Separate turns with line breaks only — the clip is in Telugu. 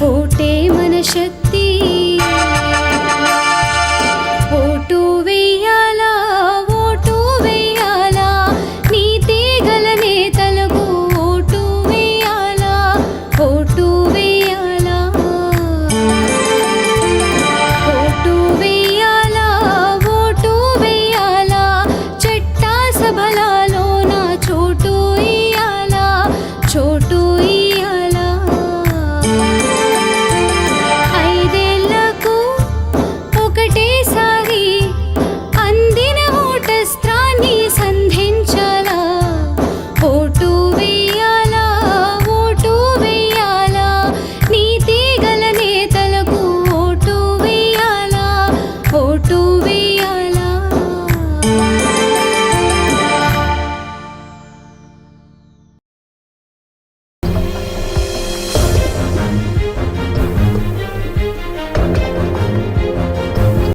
పోటే మన శక్తి. ఓటు వెయ్యాలా ఓటు వెయ్యాలా నీతి గల నేతలకు ఓటు వెయ్యాలా ఓటు వెయ్యాలా நபியலா